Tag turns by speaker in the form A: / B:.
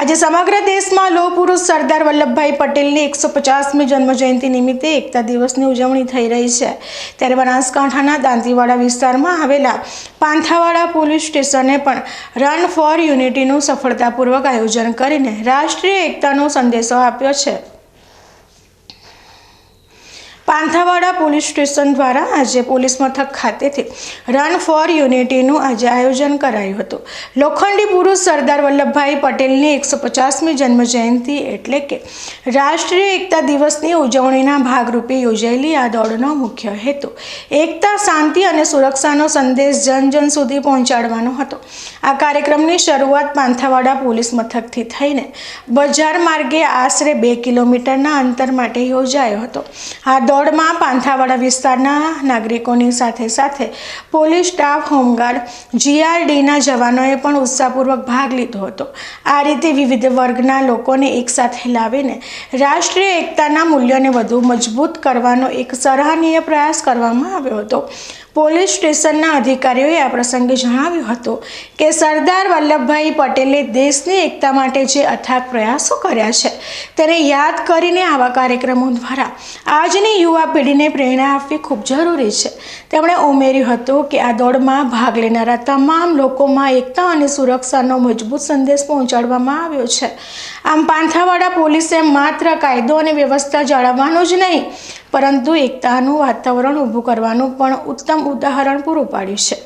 A: આજે સમગ્ર દેશમાં લોહ પુરુષ સરદાર વલ્લભભાઈ પટેલની એકસો પચાસમી જન્મજયંતિ નિમિત્તે એકતા દિવસની ઉજવણી થઈ રહી છે. ત્યારે બનાસકાંઠાના દાંતીવાડા વિસ્તારમાં આવેલા પાંથાવાડા પોલીસ સ્ટેશને પણ રન ફોર યુનિટીનું સફળતાપૂર્વક આયોજન કરીને રાષ્ટ્રીય એકતાનો સંદેશો આપ્યો છે. પાંથાવાડા પોલીસ સ્ટેશન દ્વારા આજે પોલીસ મથક ખાતેથી રન ફોર યુનિટીનું આજે આયોજન કરાયું હતું. લોખંડી પુરુષ સરદાર વલ્લભભાઈ પટેલની એકસો પચાસમી જન્મજયંતિ એટલે કે રાષ્ટ્રીય એકતા દિવસની ઉજવણીના ભાગરૂપે યોજાયેલી આ દોડનો મુખ્ય હેતુ એકતા, શાંતિ અને સુરક્ષાનો સંદેશ જન જન સુધી પહોંચાડવાનો હતો. આ કાર્યક્રમની શરૂઆત પાંથાવાડા પોલીસ મથકથી થઈને બજાર માર્ગે આશરે બે કિલોમીટરના અંતર માટે યોજાયો હતો. આ દોડમાં પાંથાવાડા વિસ્તારના નાગરિકોની સાથે સાથે પોલીસ સ્ટાફ, હોમગાર્ડ, જીઆરડીના જવાનોએ પણ ઉત્સાહપૂર્વક ભાગ લીધો હતો. આ રીતે વિવિધ વર્ગના લોકોને એકસાથે લાવીને રાષ્ટ્રીય એકતાના મૂલ્યોને વધુ મજબૂત કરવાનો એક સરાહનીય પ્રયાસ કરવામાં આવ્યો હતો. પોલીસ સ્ટેશનના અધિકારીઓએ આ પ્રસંગે જણાવ્યું હતું કે સરદાર વલ્લભભાઈ પટેલે દેશની એકતા માટે જે અથાગ પ્રયાસો કર્યા છે, તેને યાદ કરીને આવા કાર્યક્રમો દ્વારા આજની યુવા પેઢીને પ્રેરણા આપવી ખૂબ જરૂરી છે. તેમણે ઉમેર્યું હતું કે આ દોડમાં ભાગ લેનારા તમામ લોકોમાં એકતા અને સુરક્ષાનો મજબૂત સંદેશ પહોંચાડવામાં આવ્યો છે. આમ પાંથાવાડા પોલીસે માત્ર કાયદો અને વ્યવસ્થા જાળવવાનું જ નહીં પરંતુ એકતાનું વાતાવરણ ઊભું કરવાનું પણ ઉત્તમ ઉદાહરણ પૂરું પાડ્યું છે.